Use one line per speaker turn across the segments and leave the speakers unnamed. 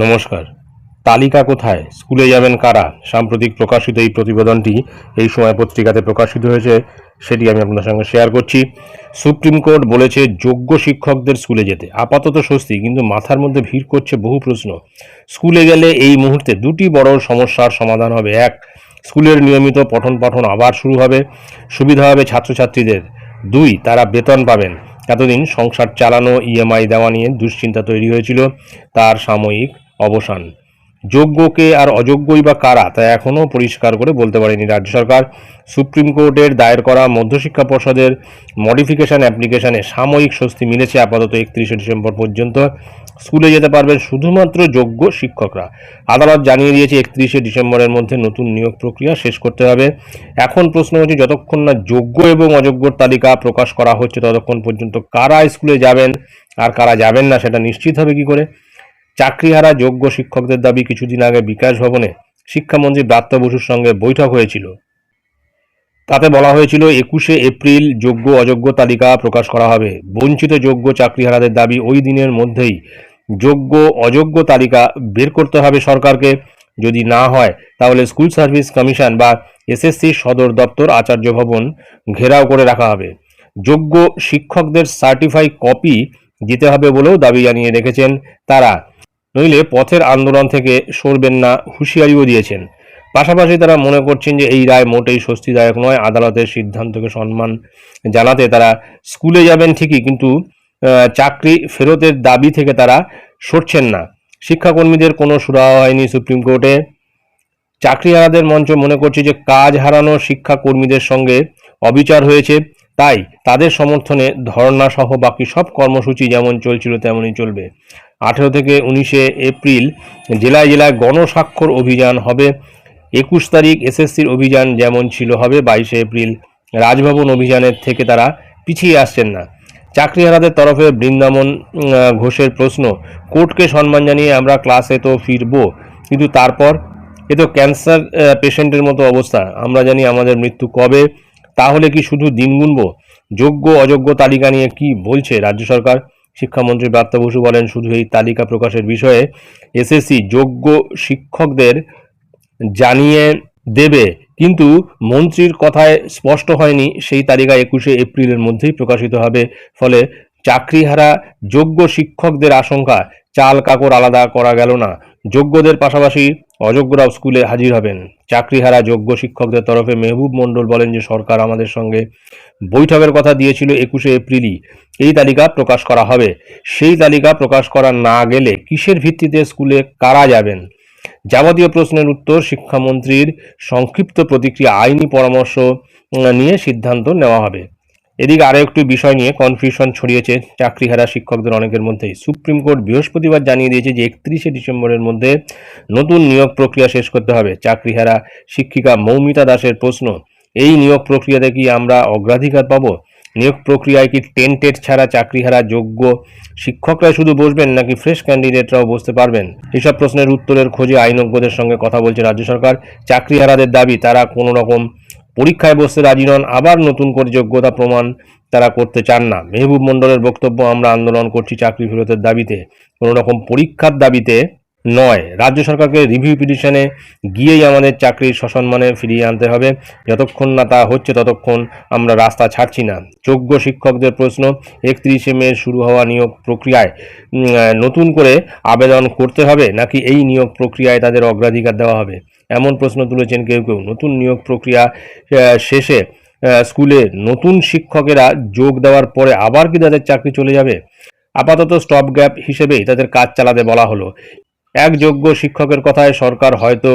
নমস্কার। তালিকা কোথায়? স্কুলে যাবেন কারা? সাম্প্রতিক প্রকাশিত এই প্রতিবেদনটি এই সময় পত্রিকাতে প্রকাশিত হয়েছে, সেটি আমি আপনাদের সঙ্গে শেয়ার করছি। সুপ্রিম কোর্ট বলেছে যোগ্য শিক্ষকদের স্কুলে যেতে। আপাতত স্বস্তি, কিন্তু মাথার মধ্যে ভিড় করছে বহু প্রশ্ন। স্কুলে গেলে এই মুহূর্তে দুটি বড় সমস্যার সমাধান হবে। এক, স্কুলের নিয়মিত পঠন পাঠন আবার শুরু হবে। সুবিধা হবে ছাত্রছাত্রীদের। দুই, তারা বেতন পাবেন। এতদিন সংসার চালানো ইএমআই দেওয়া নিয়ে দুশ্চিন্তা তৈরি হয়েছিল। তার সাময়িক অবসান। যোগ্যকে আর অযোগ্যই বা কারা তা এখনও পরিষ্কার করে বলতে পারেনি রাজ্য সরকার। সুপ্রিম কোর্টের দায়ের করা মধ্যশিক্ষা পর্ষদের মডিফিকেশান অ্যাপ্লিকেশানে সাময়িক স্বস্তি মিলেছে আপাতত একত্রিশে ডিসেম্বর পর্যন্ত। স্কুলে যেতে পারবেন শুধুমাত্র যোগ্য শিক্ষকরা। আদালত জানিয়ে দিয়েছে একত্রিশে ডিসেম্বরের মধ্যে নতুন নিয়োগ প্রক্রিয়া শেষ করতে হবে। এখন প্রশ্ন হচ্ছে, যতক্ষণ না যোগ্য এবং অযোগ্যর তালিকা প্রকাশ করা হচ্ছে, ততক্ষণ পর্যন্ত কারা স্কুলে যাবেন আর কারা যাবেন না, সেটা নিশ্চিত হবে কি করে? চাকরিহারা যোগ্য শিক্ষকদের দাবি কিছুদিন আগে বিকাশ ভবনে শিক্ষামন্ত্রী ব্রাত্য বসুর সঙ্গে বৈঠক হয়েছিল। তাতে বলা হয়েছিল, একুশে এপ্রিল যোগ্য অযোগ্য তালিকা প্রকাশ করা হবে। বঞ্চিত যোগ্য চাকরিহারাদের দাবি ওই দিনের মধ্যেই যোগ্য অযোগ্য তালিকা বের করতে হবে সরকারকে। যদি না হয়, তাহলে স্কুল সার্ভিস কমিশন বা এসএসসি সদর দপ্তর আচার্য ভবন ঘেরাও করে রাখা হবে। যোগ্য শিক্ষকদের সার্টিফাই কপি দিতে হবে বলেও দাবি জানিয়ে রেখেছেন তারা। নইলে পথের আন্দোলন থেকে সরবেন না হুঁশিয়ারিও দিয়েছেন। পাশাপাশি তারা মনে করছেন যে এই রায় মোটেই স্বস্তিদায়ক নয়, আদালতের সিদ্ধান্তকে সম্মান জানাতে তারা স্কুলে যাবেন ঠিকই, কিন্তু চাকরি ফেরতের দাবি থেকে তারা সরছেন না। শিক্ষাকর্মীদের কোনো সুরাহা হয়নি সুপ্রিম কোর্টে। চাকরিহারাদের মঞ্চ মনে করছে যে কাজ হারানো শিক্ষাকর্মীদের সঙ্গে অবিচার হয়েছে। তাই তাদের সমর্থনে ধর্ণা সহ বাকি সব কর্মসূচি যেমন চলছিল তেমনই চলবে। আঠেরো থেকে উনিশে এপ্রিল জেলায় জেলায় গণস্বাক্ষর অভিযান হবে। একুশ তারিখ এসএসসির অভিযান যেমন ছিল হবে, বাইশে এপ্রিল রাজভবন অভিযানের থেকে তারা পিছিয়ে আসছেন না। চাকরিহারাদের তরফে বৃন্দাবন ঘোষের প্রশ্ন, কোর্টকে সম্মান জানিয়ে আমরা ক্লাসে তো ফিরবো, কিন্তু তারপর এ তো ক্যান্সার পেশেন্টের মতো অবস্থা। আমরা জানি আমাদের মৃত্যু কবে তাহলে কি শুধু দিন গুনবো? যোগ্য, অযোগ্য তালিকা নিয়ে কি বলছে রাজ্য সরকার? শিক্ষামন্ত্রী ব্রাত্য বসু বলেন, শুধু এই তালিকা প্রকাশের বিষয়ে এসএসসি যোগ্য শিক্ষকদের জানিয়ে দেবে। কিন্তু মন্ত্রীর কথায় স্পষ্ট হয়নি, সেই তালিকা একুশে এপ্রিলের মধ্যেই প্রকাশিত হবে। ফলে চাকরিহারা যোগ্য শিক্ষকদের আশঙ্কা চাল কাকর আলাদা করা গেল না। যোগ্যদের পাশাপাশি অযোগ্যরাও স্কুলে হাজির হবেন। চাকরিহারা যোগ্য শিক্ষকদের তরফে মেহবুব মণ্ডল বলেন যে সরকার আমাদের সঙ্গে বৈঠকের কথা দিয়েছিল একুশে এপ্রিলই। এই তালিকা প্রকাশ করা হবে। সেই তালিকা প্রকাশ করা না গেলে কিসের ভিত্তিতে স্কুলে কারা যাবেন? যাবতীয় প্রশ্নের উত্তর শিক্ষামন্ত্রীর সংক্ষিপ্ত প্রতিক্রিয়া আইনি পরামর্শ নিয়ে সিদ্ধান্ত নেওয়া হবে। এদিকে আরও একটি বিষয় নিয়ে কনফিউশন ছড়িয়েছে চাকরিহারা শিক্ষকদের অনেকের মধ্যেই। সুপ্রিম কোর্ট বৃহস্পতিবার জানিয়ে দিয়েছে যে একত্রিশে ডিসেম্বরের মধ্যে নতুন নিয়োগ প্রক্রিয়া শেষ করতে হবে। চাকরিহারা শিক্ষিকা মৌমিতা দাসের প্রশ্ন, এই নিয়োগ প্রক্রিয়াতে কি আমরা অগ্রাধিকার পাবো? নিয়োগ প্রক্রিয়ায় কি টেন্টেড ছাড়া চাকরিহারা যোগ্য শিক্ষকরা শুধু বসবেন নাকি ফ্রেশ ক্যান্ডিডেটরাও বসতে পারবেন? এসব প্রশ্নের উত্তরের খোঁজে আইনজ্ঞদের সঙ্গে কথা বলছে রাজ্য সরকার। চাকরিহারাদের দাবি, তারা কোনো রকম পরীক্ষায় বসতে রাজি নন, আবার নতুন করে যোগ্যতা প্রমাণ তারা করতে চান না। মেহবুব মণ্ডলের বক্তব্য, আমরা আন্দোলন করছি চাকরি ফেরতের দাবিতে। কোনো রকম পরীক্ষার দাবিতে নয়। রাজ্য সরকারকে রিভিউ পিটিশনে গিয়েই আমাদের চাকরির সসম্মানে ফিরিয়ে আনতে হবে। যতক্ষণ না তা হচ্ছে, ততক্ষণ আমরা রাস্তা ছাড়ছি না। যোগ্য শিক্ষকদের প্রশ্ন, একত্রিশে মে শুরু হওয়া নিয়োগ প্রক্রিয়ায় নতুন করে আবেদন করতে হবে নাকি এই নিয়োগ প্রক্রিয়ায় তাদের অগ্রাধিকার দেওয়া হবে? এমন প্রশ্ন তুলেছেন কেউ কেউ। নতুন নিয়োগ প্রক্রিয়া শেষে স্কুলে নতুন শিক্ষকেরা যোগ দেওয়ার পরে আবার কি তাদের চাকরি চলে যাবে? আপাতত স্টপ গ্যাপ হিসেবেই তাদের কাজ চালাতে বলা হলো। এক যোগ্য শিক্ষকের কথায় সরকার হয়তো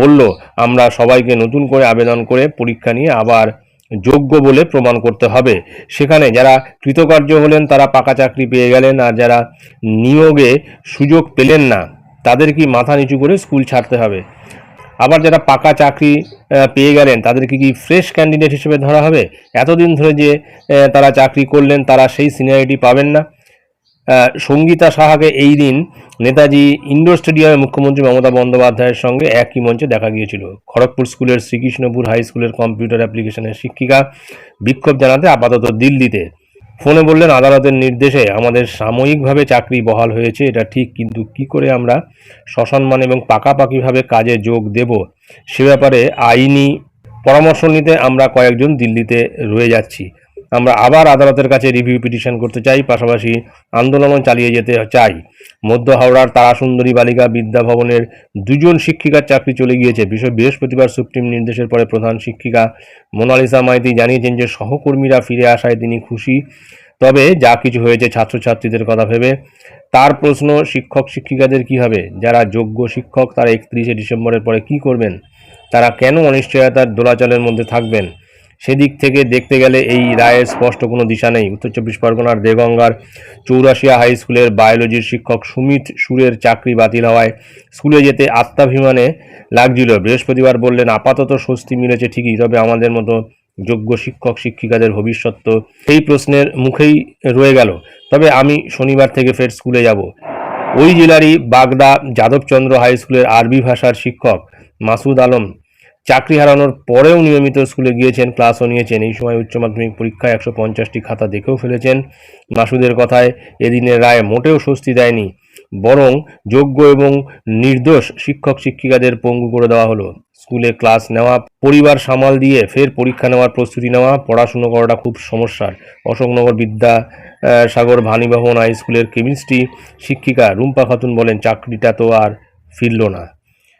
বলল, আমরা সবাইকে নতুন করে আবেদন করে পরীক্ষা নিয়ে আবার যোগ্য বলে প্রমাণ করতে হবে। সেখানে যারা কৃতকার্য হলেন তারা পাকা চাকরি পেয়ে গেলেন আর যারা নিয়োগে সুযোগ পেলেন না তাদের কি মাথা নিচু করে স্কুল ছাড়তে হবে? আবার যারা পাকা চাকরি পেয়ে গেলেন, তাদেরকে কি ফ্রেশ ক্যান্ডিডেট হিসেবে ধরা হবে? এতদিন ধরে যে তারা চাকরি করলেন, তারা সেই সিনিয়রিটি পাবেন না। সঙ্গীতা সাহাকে এই দিন নেতাজি ইন্ডোর স্টেডিয়ামে মুখ্যমন্ত্রী মমতা বন্দ্যোপাধ্যায়ের সঙ্গে একই মঞ্চে দেখা গিয়েছিল। খড়গপুর স্কুলের শ্রীকৃষ্ণপুর হাই স্কুলের কম্পিউটার অ্যাপ্লিকেশনের শিক্ষিকা বিক্ষোভ জানাতে আপাতত দিল্লিতে। ফোনে বললেন, আদালতের নির্দেশে আমাদের সাময়িকভাবে চাকরি বহাল হয়েছে, এটা ঠিক, কিন্তু কি করে আমরা সসম্মান এবং পাকাপাকিভাবে কাজে যোগ দেব? সে ব্যাপারে আইনি পরামর্শ নিতে আমরা কয়েকজন দিল্লিতে রয়ে যাচ্ছি। আমরা আবার আদালতের কাছে রিভিউ পিটিশন করতে চাই, পাশাপাশি আন্দোলনও চালিয়ে যেতে চাই। মধ্য হাওড়ার তারাসুন্দরী বালিকা বিদ্যা ভবনের দুজন শিক্ষিকার চাকরি চলে গিয়েছে। বিষয় বৃহস্পতিবার সুপ্রিম নির্দেশের পরে প্রধান শিক্ষিকা মোনালিসা মাইতি জানিয়েছেন যে, সহকর্মীরা ফিরে আসায় তিনি খুশি। তবে যা কিছু হয়েছে ছাত্রছাত্রীদের কথা ভেবে, তার প্রশ্ন, শিক্ষক শিক্ষিকাদের কি হবে? যারা যোগ্য শিক্ষক, তারা একত্রিশে ডিসেম্বরের পরে কি করবেন? তারা কেন অনিশ্চয়তার দোলাচলের মধ্যে থাকবেন? সেদিক থেকে দেখতে গেলে এই রায়ের স্পষ্ট কোনো দিশা নেই। উত্তর চব্বিশ পরগনার দেগঙ্গার চৌরাশিয়া হাই স্কুলের বায়োলজির শিক্ষক সুমিত সুরের চাকরি বাতিল হওয়ায় স্কুলে যেতে আত্মাভিমানে লাগছিল। বৃহস্পতিবার বললেন, আপাতত স্বস্তি মিলেছে ঠিকই, তবে আমাদের মতো যোগ্য শিক্ষক শিক্ষিকাদের ভবিষ্যৎ তো এই প্রশ্নের মুখেই রয়ে গেল। তবে আমি শনিবার থেকে ফের স্কুলে যাব। ওই জেলারই বাগদা যাদবচন্দ্র হাই স্কুলের আরবি ভাষার শিক্ষক মাসুদ আলম চাকরি হারানোর পরেও নিয়মিত স্কুলে গিয়েছেন, ক্লাসও নিয়েছেন। এই সময় উচ্চ মাধ্যমিক পরীক্ষায় একশো পঞ্চাশটি খাতা দেখেও ফেলেছেন। মাসুদের কথায় এদিনের রায় মোটেও স্বস্তি দেয়নি, বরং যোগ্য এবং নির্দোষ শিক্ষক শিক্ষিকাদের পঙ্গু করে দেওয়া হলো। স্কুলে ক্লাস নেওয়া, পরিবার সামাল দিয়ে ফের পরীক্ষা নেওয়ার প্রস্তুতি নেওয়া, পড়াশুনো করাটা খুব সমস্যার। অশোকনগর বিদ্যা সাগর ভানিবাহন হাই স্কুলের কেমিস্ট্রি শিক্ষিকা রুম্পা খাতুন বলেন, চাকরিটা তো আর ফিরল না।